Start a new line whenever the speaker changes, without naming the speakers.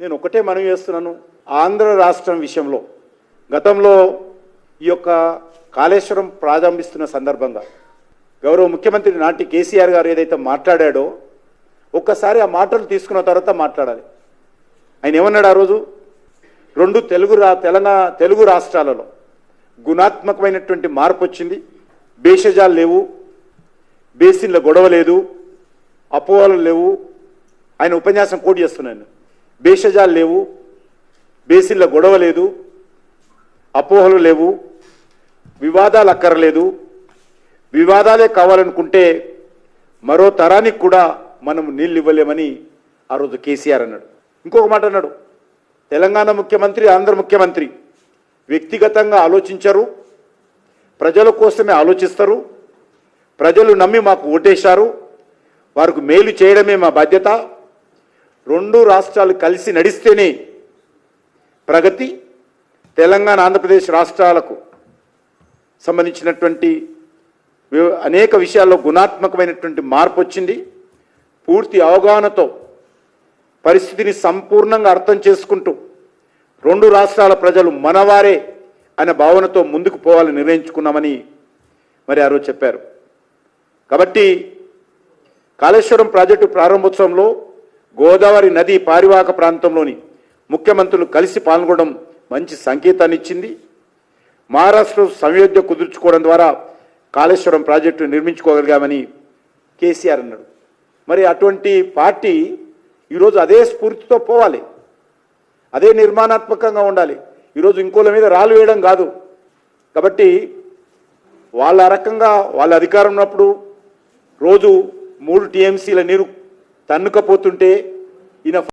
నేను ఒకటే మనవి చేస్తున్నాను. ఆంధ్ర రాష్ట్రం విషయంలో గతంలో ఈ యొక్క కాళేశ్వరం ప్రారంభిస్తున్న సందర్భంగా గౌరవ ముఖ్యమంత్రి నాటి కేసీఆర్ గారు ఏదైతే మాట్లాడాడో ఒక్కసారి ఆ మాటలు తీసుకున్న తర్వాత మాట్లాడాలి. ఆయన ఏమన్నాడు ఆ రోజు? రెండు తెలుగు రా తెలంగాణ తెలుగు రాష్ట్రాలలో గుణాత్మకమైనటువంటి మార్పు వచ్చింది. భేషజాలు లేవు. బేసిన్ల గొడవ లేదు. అపోహలు లేవు. ఆయన ఉపన్యాసం కోట్ చేస్తున్నాను భేషజాలు లేవు బేసిన్ల గొడవ లేదు అపోహలు లేవు వివాదాలు అక్కర్లేదు. వివాదాలే కావాలనుకుంటే మరో తరానికి కూడా మనం నీళ్ళు ఇవ్వలేమని ఆ రోజు కేసీఆర్ అన్నాడు. ఇంకొక మాట అన్నాడు. తెలంగాణ ముఖ్యమంత్రి ఆంధ్ర ముఖ్యమంత్రి వ్యక్తిగతంగా ఆలోచించరు ప్రజల కోసమే ఆలోచిస్తారు ప్రజలు నమ్మి మాకు ఓటేశారు వారికి మేలు చేయడమే మా బాధ్యత. రెండు రాష్ట్రాలు కలిసి నడిస్తేనే ప్రగతి. తెలంగాణ ఆంధ్రప్రదేశ్ రాష్ట్రాలకు సంబంధించినటువంటి అనేక విషయాల్లో గుణాత్మకమైనటువంటి మార్పు వచ్చింది. పూర్తి అవగాహనతో పరిస్థితిని సంపూర్ణంగా అర్థం చేసుకుంటూ రెండు రాష్ట్రాల ప్రజలు మనవారే అనే భావనతో ముందుకు పోవాలని నిర్ణయించుకున్నామని మరి ఆ చెప్పారు. కాబట్టి కాళేశ్వరం ప్రాజెక్టు ప్రారంభోత్సవంలో గోదావరి నది పారివాహక ప్రాంతంలోని ముఖ్యమంత్రులు కలిసి పాల్గొనడం మంచి సంకేతాన్ని ఇచ్చింది మహారాష్ట్ర సంయోధ్య కుదుర్చుకోవడం ద్వారా కాళేశ్వరం ప్రాజెక్టు నిర్మించుకోగలిగామని కేసీఆర్ అన్నాడు. మరి అటువంటి పార్టీ ఈరోజు అదే స్ఫూర్తితో పోవాలి. అదే నిర్మాణాత్మకంగా ఉండాలి. ఈరోజు ఇంకోళ్ళ మీద రాళ్ళు వేయడం కాదు. కాబట్టి వాళ్ళ రకంగా వాళ్ళ అధికారం ఉన్నప్పుడు రోజు మూడు టీఎంసీల నీరు తన్నుకపోతుంటే ఈయన